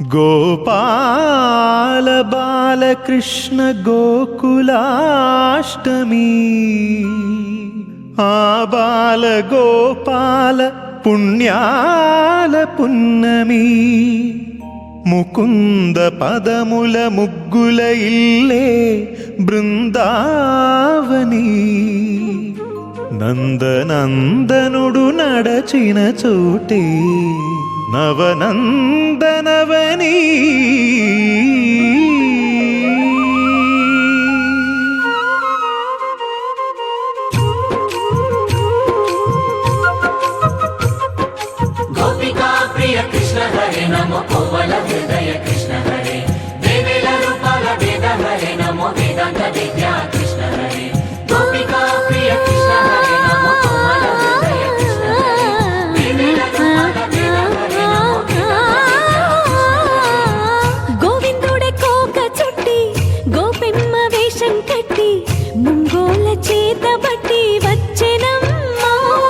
गोपाल बालकृष्ण गोकुलाष्टमी आबाल गोपाल पुण्याल पुन्नमी मुकुन्द पदमुल मुग्गुल इल्ले बृन्दा నందనందనుడు నడచిన చోటే నవనందనవని. గోపికా ప్రియ కృష్ణ హరి నమ కోవల హృదయ ముంగోల చేత బట్టి వచ్చి